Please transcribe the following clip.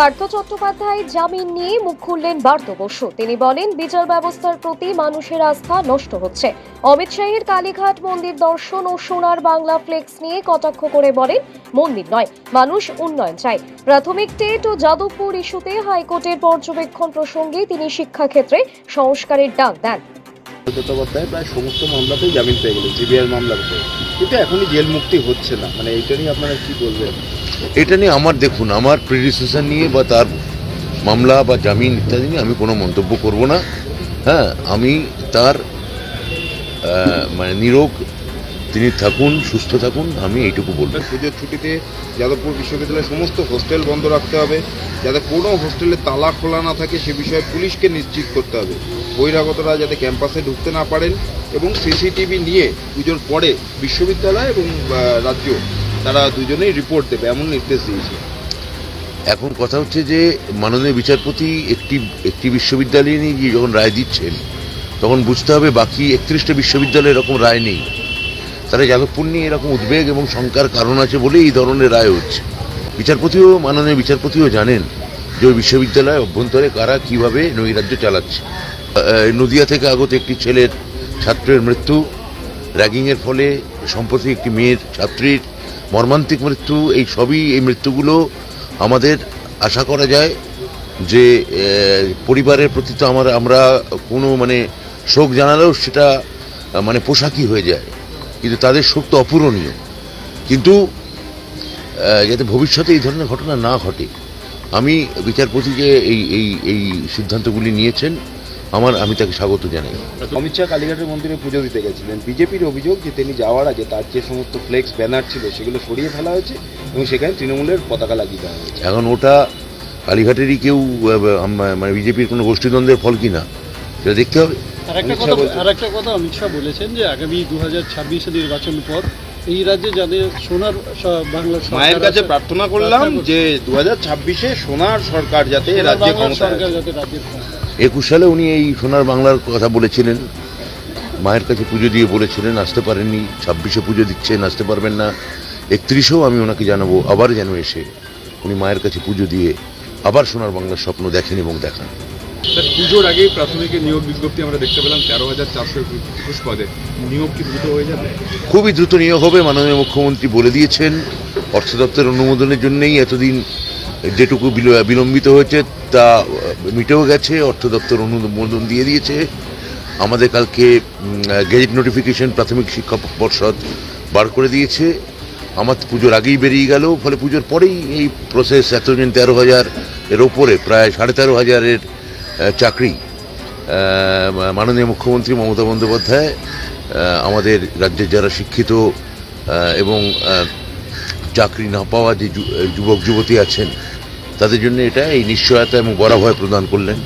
পার্থ চট্টোপাধ্যায় জামিন নিয়ে মুখ খুললেন বার্ত বসু। তিনি বলেন, বিচার ব্যবস্থার প্রতি মানুষের আস্থা নষ্ট হচ্ছে। অমিত শাহের কালীঘাট মন্দির দর্শন ও সোনার বাংলা ফ্লেক্স নিয়ে কটাক্ষ করে বলেন, মন্দির নয়, মানুষ উন্নয়ন চায়। প্রাথমিক টেট ও যাদবপুর ইস্যুতে হাইকোর্টের পর্যবেক্ষণ প্রসঙ্গে তিনি শিক্ষাক্ষেত্রে সংস্কারের ডাক দেন। চট্টোপাধ্যায় প্রায় সমস্ত মামলাতেই জামিন পেয়ে গেলেন সিবিআর মামলাতে কিন্তু এখনই জেল মুক্তি হচ্ছে না। মানে এইটা নিয়ে আপনারা কি বলবেন? এটা নিয়ে আমার দেখুন, আমার প্রেডিসেশন নিয়ে বা তার মামলা বা জামিন ইত্যাদি নিয়ে আমি কোনো মন্তব্য করব না। হ্যাঁ আমি তার মানে নিরোগ, তিনি থাকুন, সুস্থ থাকুন, আমি এইটুকু বলব। পুজোর ছুটিতে যাদবপুর বিশ্ববিদ্যালয়ের সমস্ত হোস্টেল বন্ধ রাখতে হবে, যাতে কোনো হোস্টেলে তালা খোলা না থাকে, সে বিষয়ে পুলিশকে নিশ্চিত করতে হবে। বহিরাগতরা যাতে ক্যাম্পাসে ঢুকতে না পারেন এবং সিসিটিভি নিয়ে পুজোর পরে বিশ্ববিদ্যালয় এবং রাজ্য তারা দুজনেই রিপোর্ট দেবে, এমন নির্দেশ দিয়েছে। এখন কথা হচ্ছে যে মাননীয় বিচারপতি একটি একটি বিশ্ববিদ্যালয়ে নিয়ে গিয়ে যখন রায় দিচ্ছেন, তখন বুঝতে হবে বাকি একত্রিশটা বিশ্ববিদ্যালয়ে এরকম রায় নেই। তারা যাদবপুর নিয়ে এরকম উদ্বেগ এবং শঙ্কার কারণ আছে বলে এই ধরনের রায় হচ্ছে। বিচারপতিও, মাননীয় বিচারপতিও জানেন যে ওই বিশ্ববিদ্যালয় অভ্যন্তরে কারা কীভাবে নৈরাজ্য চালাচ্ছে। নদিয়া থেকে আগত একটি ছেলের ছাত্রের মৃত্যু র্যাগিংয়ের ফলে সম্প্রতি একটি মেয়ের, ছাত্রীর মর্মান্তিক মৃত্যু, এই সবই, এই মৃত্যুগুলো আমাদের আশা করা যায় যে পরিবারের প্রতি তো আমার, আমরা কোনো মানে শোক জানালেও সেটা মানে পোশাকি হয়ে যায়। কিন্তু তাদের শোক তো অপূরণীয়। কিন্তু যাতে ভবিষ্যতে এই ধরনের ঘটনা না ঘটে, আমি বিচারপতি যে এই এই এই সিদ্ধান্তগুলি নিয়েছেন। আমার আমি তাকে স্বাগত জানাই। অমিত শাহ কালীঘাটের মন্দিরে পুজো দিতে গেছিলেন। বিজেপির অভিযোগ যে তিনি যাওয়ার আগে তার যে সমস্ত ফ্লেক্স ব্যানার ছিল সেগুলো সরিয়ে ফেলা হয়েছে এবং সেখানে তৃণমূলের পতাকা লাগিয়ে দেওয়া হয়েছে। এখন ওটা কালীঘাটেরই কেউ মানে বিজেপির কোনো গোষ্ঠীদ্বন্দ্বের ফল কিনা সেটা দেখতে হবে। আর একটা কথা আর একটা কথা অমিত শাহ বলেছেন যে আগামী দু হাজার ছাব্বিশে নির্বাচন পর এই রাজ্যে যাদের সোনার বাংলা মায়ের কাছে প্রার্থনা করলাম যে দু হাজার ছাব্বিশে সোনার সরকার যাতে রাজ্যে সরকার যাতে রাজ্যের। একুশ সালে উনি এই সোনার বাংলার কথা বলেছিলেন। মায়ের কাছে পুজো দিয়ে বলেছিলেন আসতে পারেননি ছাব্বিশে পুজো দিচ্ছেন আসতে পারবেন না। একত্রিশেও আমি ওনাকে জানাব আবার যেন এসে উনি মায়ের কাছে পুজো দিয়ে আবার সোনার বাংলার স্বপ্ন দেখেন এবং দেখান। পুজোর আগেই প্রাথমিকের নিয়োগ বিজ্ঞপ্তি আমরা দেখতে পেলাম তেরো হাজার চারশো একুশ পদে। নিয়োগ কি দ্রুত হয়ে যাবে? খুবই দ্রুত নিয়োগ হবে মাননীয় মুখ্যমন্ত্রী বলে দিয়েছেন। অর্থ দপ্তরের অনুমোদনের জন্যই এতদিন যেটুকু বিল- বিলম্বিত হয়েছে, তা মিটেও গেছে। অর্থ দপ্তর অনুমোদন দিয়ে দিয়েছে। আমাদের কালকে গেজেট নোটিফিকেশন প্রাথমিক শিক্ষা পর্ষদ বার করে দিয়েছে। আমার পুজোর আগেই বেরিয়ে গেল, ফলে পুজোর পরেই এই প্রসেস এতজন তেরো হাজার এর ওপরে, প্রায় সাড়ে তেরো হাজারের চাকরি। মাননীয় মুখ্যমন্ত্রী মমতা বন্দ্যোপাধ্যায় আমাদের রাজ্যের যারা শিক্ষিত এবং চাকরি না পাওয়া যে যুবক, যুবতী আছেন তাদের জন্য এটা এই নিশ্চয়তা এবং বরাভয় প্রদান করলেন।